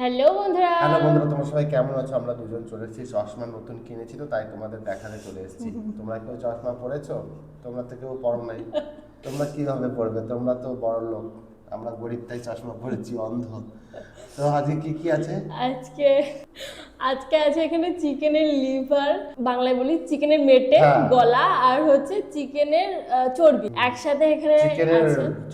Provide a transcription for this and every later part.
Hello বন্ধুরা। Hello বন্ধুরা তোমরা সবাই কেমন আছো? আমরা দুজন চলে এসেছি চশমা নতুন কিনেছি তো তাই তোমাদের দেখাতে চলে এসেছি। তোমরা কেউ চশমা পরেছো? তোমরা তো কেউ পড়ো নাই। তোমরা কীভাবে পড়বে তোমরা তো বড় লোক আমরা গরিব তাই চশমা পরেছি অন্ধ। তো আজকে কি কি আছে? আজকে আজকে আছে এখানে চিকেনের লিভার বাংলায় বলি চিকেনের মেটে হ্যাঁ। গলা আর হচ্ছে চিকেনের চর্বি। একসাথে এখানে চিকেনের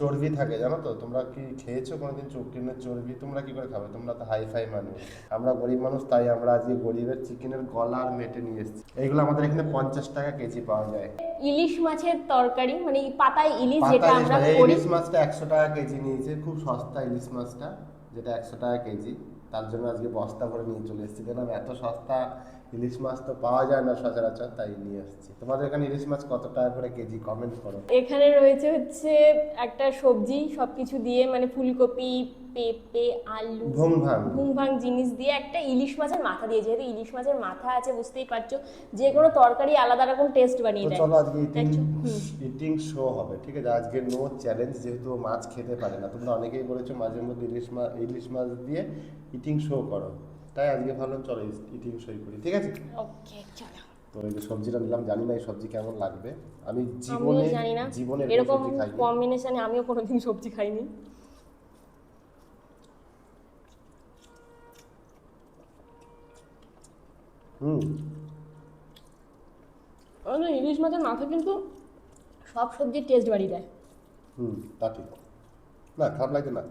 চর্বি থাকে জানো তো? তোমরা কি খেয়েছো কোনোদিন চিকেনের চর্বি? তোমরা কি করে খাবে? তোমরা তো হাই ফাই মানুষ। আমরা গরিব মানুষ তাই আমরা আজকে গরিবের চিকেনের গলা আর মেটে নিয়ে এসেছি। এইগুলো আমাদের এখানে পঞ্চাশ টাকা কেজি পাওয়া যায়। ইলিশ মাছের তরকারি মানে পাতায় ইলিশ যেটা পাতা আমরা করি। ইলিশ মাছটা একশো টাকা কেজি নিয়েছে খুব সস্তা ইলিশ মাছটা। যেটা একশো টাকা কেজি, তার জন্য আজকে বস্তা করে নিয়ে চলে এসেছি। দেখলাম এত সস্তা ইলিশ মাছ তো পাওয়া যায় না সচরাচর তাই নিয়ে এসেছি তোমাদের এখানে ইলিশ মাছ কত টাকা করে কেজি? কমেন্ট করো। এখানে রয়েছে হচ্ছে একটা সবজি সবকিছু দিয়ে মানে ফুলকপি পেঁপে আলু ঘুম ভাঙ ঘুম ভাং জিনিস দিয়ে একটা ইলিশ মাছের মাথা দিয়ে যেহেতু ইলিশ মাছের মাথা আছে বুঝতেই পারছ যে কোনো তরকারি আলাদা রকম টেস্ট বানিয়ে দেয়। চলো আজকে ইটিং ইটিং শো হবে ঠিক আছে? আজকে নো চ্যালেঞ্জ যেহেতু মাছ খেতে পারে না। তোমরা অনেকেই বলেছ মাঝে মধ্যে ইলিশ মাছ ইলিশ মাছ দিয়ে ইটিং শো করো। তাই আজকে ভাবলাম চলো ইটিং শোই করি ঠিক আছে? ওকে চলো। তো এই যে সবজিটা নিলাম জানি না এই সবজি কেমন লাগবে। আমি জীবনে জানি না। জীবনে এরকম কম্বিনেশনে আমিও কোনোদিন সবজি খাইনি। হুম। ইলিশ মাছের মাথা কিন্তু সব সবজির টেস্ট বাড়িয়ে দেয়। হুম তা ঠিক। না খারাপ লাগছে না।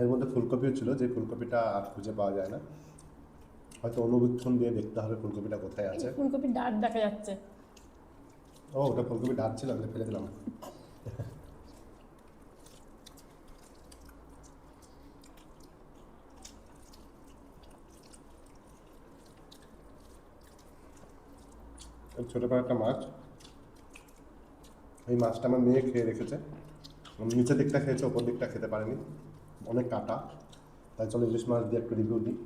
এর মধ্যে ফুলকপিও ছিল যে ফুলকপিটা আর খুঁজে পাওয়া যায় না। হয়তো অনুবীক্ষণ দিয়ে দেখতে হবে ফুলকপিটা কোথায় আছে। ফুলকপির ডাট দেখা যাচ্ছে। ও ওটা ফুলকপি ডাট ছিল আমি ফেলে দিলাম। ছোট একটা মাছ। এই মাছটা আমার মেয়ে খেয়ে রেখেছে। নিচের দিকটা খেয়েছে ওপর দিকটা খেতে পারেনি। অনেক কাটা। তাই চলো ইলিশ মাছ দিয়ে একটু রিভিউ দিই।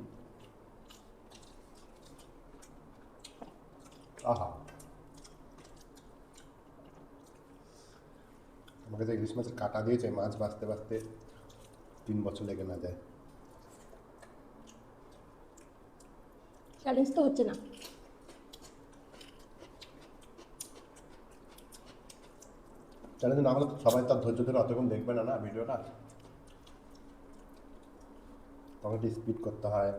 আহা। আমাকে যে ইলিশ মাছের কাটা দিয়েছে মাছ বাঁচতে বাঁচতে তিন বছর লেগে না যায়। চ্যালেঞ্জ তো হচ্ছে না। চ্যালেঞ্জ না হলে সবাই তার ধৈর্য ধরে অতক্ষণ দেখবে না না ভিডিওটা। একটু স্পিড করতে হয়।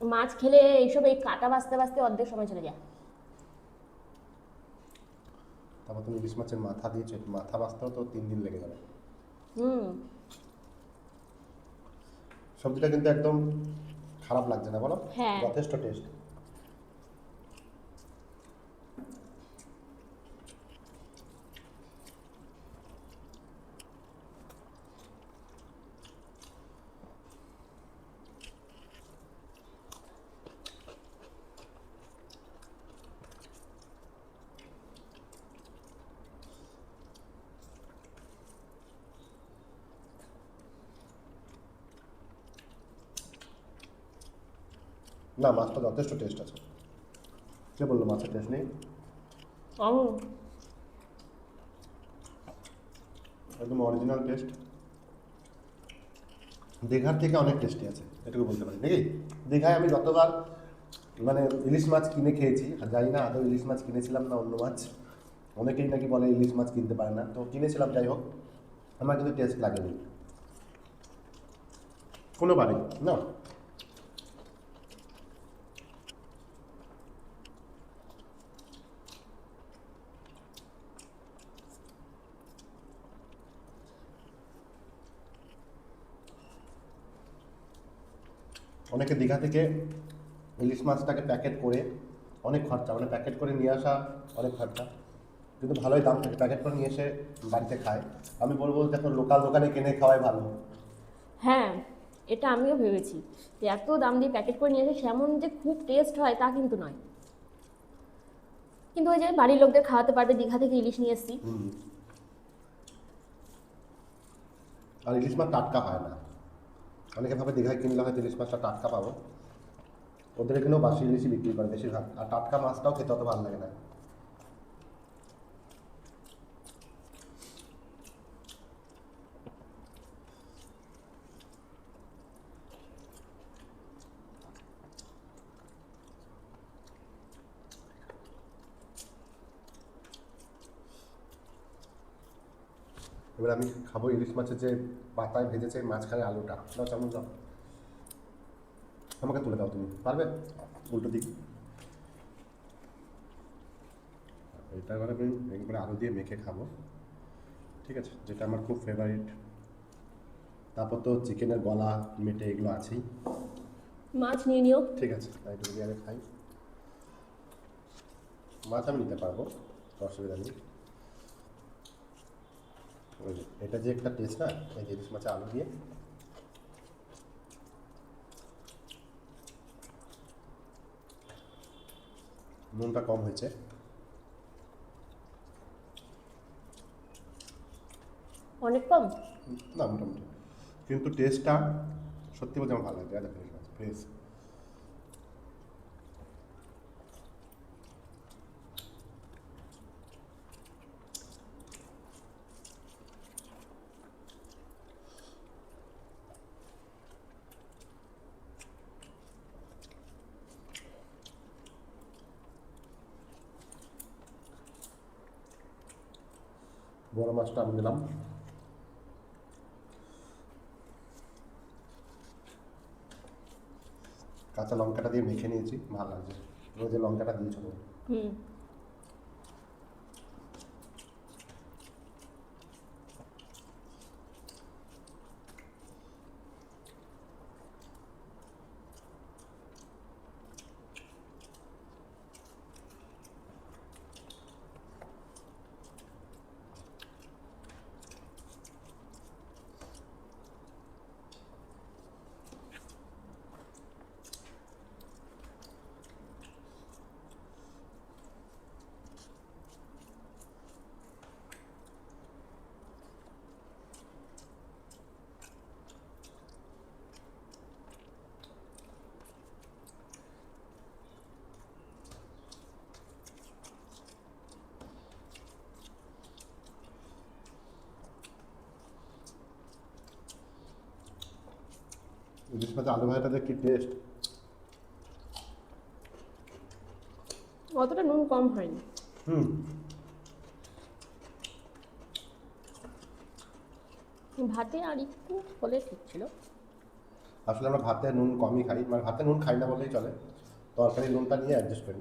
মাছ খেলে এইসব এই কাটা বাঁচতে বাঁচতে অর্ধেক সময় চলে যায়। তারপর তুমি ইলিশ মাছের মাথা দিয়েছ মাথা বাঁচতেও তো তিন দিন লেগে যাবে। হুম। সবজিটা কিন্তু একদম খারাপ লাগছে না বলো? হ্যাঁ। যথেষ্ট টেস্ট না মাছটা যথেষ্ট টেস্ট আছে। কে বলল মাছের টেস্ট নেই? একদম অরিজিনাল টেস্ট দীঘার থেকে অনেক টেস্টি আছে এটুকু বলতে পারি। নাকি? দীঘায় আমি যতবার মানে ইলিশ মাছ কিনে খেয়েছি আর জানি না আদৌ ইলিশ মাছ কিনেছিলাম না অন্য মাছ। অনেকেই নাকি বলে ইলিশ মাছ কিনতে পারে না। তো কিনেছিলাম যাই হোক। আমার কিন্তু টেস্ট লাগেনি। কোনোবারই না? অনেকে দীঘা থেকে ইলিশ মাছটাকে প্যাকেট করে অনেক খরচা মানে প্যাকেট করে নিয়ে আসা অনেক খরচা। কিন্তু ভালোই দাম থাকে প্যাকেট করে নিয়ে এসে বাড়িতে খায়। আমি বলব দেখো লোকাল দোকানে কিনে খাওয়াই ভালো। হ্যাঁ এটা আমিও ভেবেছি যে এত দাম দিয়ে প্যাকেট করে নিয়ে এসে সেমন যে খুব টেস্ট হয় তা কিন্তু নয়। কিন্তু ওই যে বাড়ির লোকদের খাওয়াতে পারবে দীঘা থেকে ইলিশ নিয়ে এসেছি। আর ইলিশ মাছ টাটকা হয় না। অনেকে ভাবে দীঘায় কিনলে হয়তো ইলিশ মাছটা টাটকা পাবো। ওদের এখানেও বাসি ইলিশই বিক্রি করে বেশিরভাগ। আর টাটকা মাছটাও খেতে অত ভালো লাগে না। এবার আমি খাব ইলিশ মাছের যে পাতায় ভেজেছে মাঝখানে আলুটা। দাও চামচ দাও। আমাকে তুলে দাও তুমি পারবে? উল্টো দিক। এটা এবার আমি একবারে আলু দিয়ে মেখে খাব। ঠিক আছে? যেটা আমার খুব ফেভারিট তারপর তো চিকেনের গলা মেটে এগুলো আছেই। মাছ নিয়ে নিও। ঠিক আছে তাই আগে খাই। মাছ আমি নিতে পারব অসুবিধা নেই। ওই যে, এটা যে একটা টেস্ট না এই যে ইলিশ মাছে আলু দিয়ে। নুনটা কম হয়েছে। অনেক কম? না মোটামুটি। কিন্তু টেস্টটা সত্যি বলতে আমার ভালো লাগে ফ্রেশ বড় মাছটা আমি নিলাম। কাঁচা লঙ্কাটা দিয়ে মেখে নিয়েছি, ভালো লাগছে। রোজে লঙ্কাটা দিয়েছ। হুম। ইলিশ মাছের আলু ভাজাটা কি টেস্ট অতটা নুন কম হয়নি। হুম। ভাতে আর একটু হলে ঠিক ছিল। আসলে আমরা ভাতে নুন কমই খাই মানে ভাতে নুন খাই না বললেই চলে। তরকারি নুনটা নিয়ে অ্যাডজাস্ট করে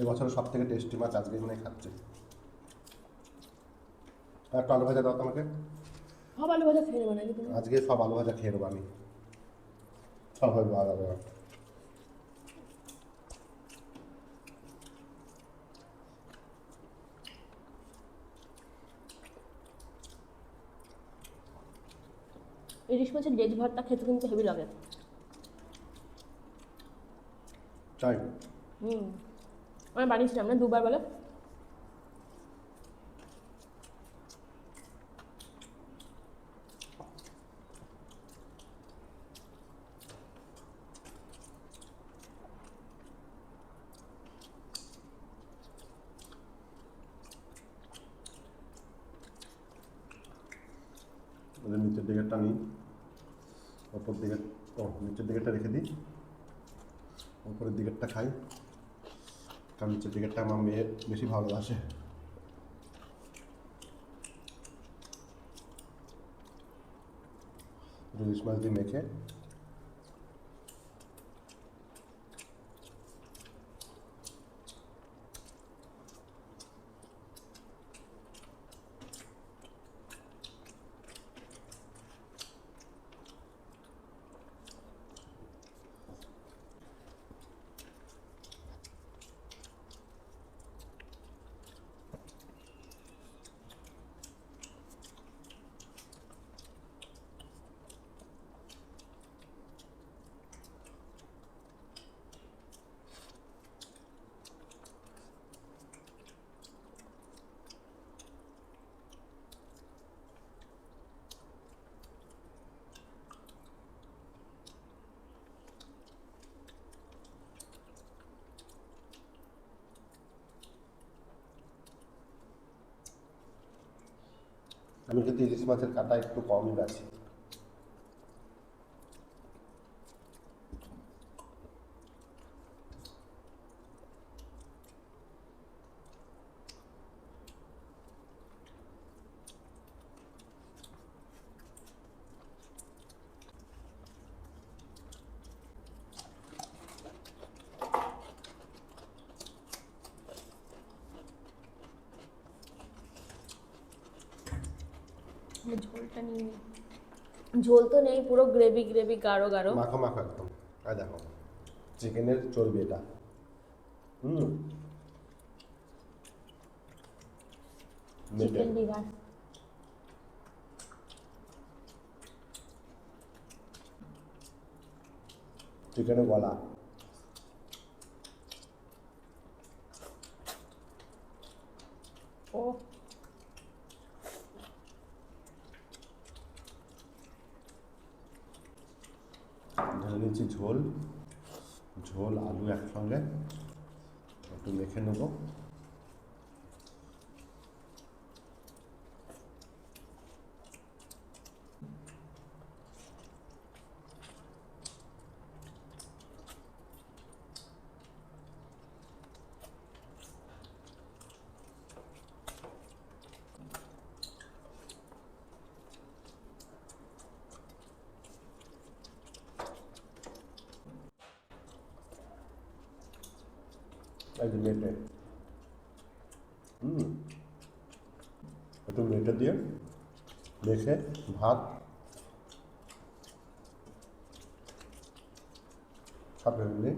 এই বছরের সব থেকে টেস্টি মাছ আজকে হয় খাচ্ছে। আর একটা আলু ভাজা দাও তো আমাকে সব আলু ভাজা খেয়ে নেব নাকি আজকে সব আলু ভাজা খেয়ে নেব আমি। সব ভালো হবে ইলিশ মাছের লেজ ভর্তা খেতে কিন্তু হেভি লাগে। তাই? হুম। আমি বানিয়েছিলাম না দুবার বলে। নিচের দিকেরটা নিই। ওপর দিকে নিচের দিকেরটা রেখে দিই। ওপরের দিকেরটা খাই। কারণ নিচের দিকেরটা আমার মেয়ে বেশি ভালোবাসে। ইলিশ মাছ দিয়ে মেখে আমি কিন্তু ইলিশ মাছের কাটা একটু কমই গেছি ঝোলটা নিয়ে নিই। ঝোল তো নেই পুরো গ্রেভি গ্রেভি গাঢ় গাঢ়। মাখো মাখা একদম। আর দেখো চিকেনের চর্বি এটা। হুম। চিকেন লিভার চিকেনের গলা। ও ঢেলে নিচ্ছি ঝোল। ঝোল আলু একসঙ্গে। একটু মেখে নেব। যে মেটে হুম একটু মেটে দিয়ে মেখে ভাত সাথে নিই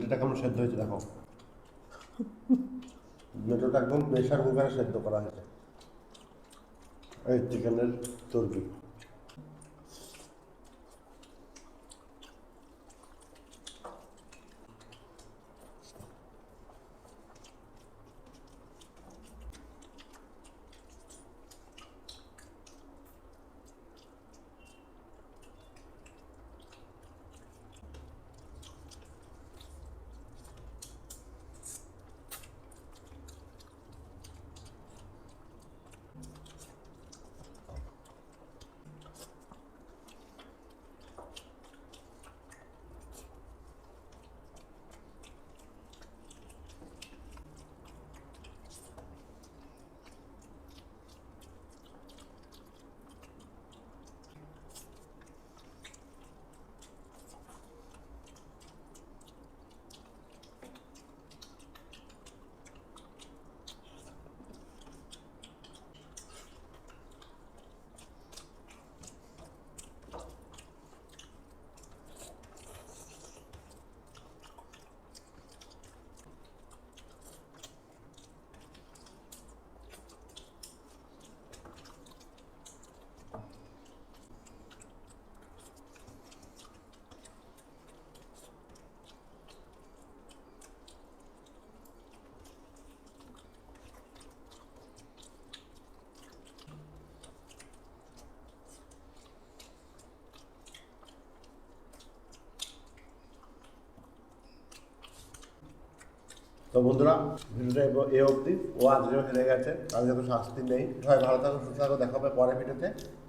মেটেটা কেমন সেদ্ধ হয়েছে, দেখো। মেটেটা একদম প্রেশার কুকারে সেদ্ধ করা হয়েছে। এই চিকেনের চর্বি। বন্ধুরা, ভিডিওটা এ- অবধি। ও আজকেও হেরে গেছে। আজকে তো শাস্তি নেই। সবাই ভালো থাকো, সুস্থ থাকো। দেখা হবে পরে ভিডিওতে।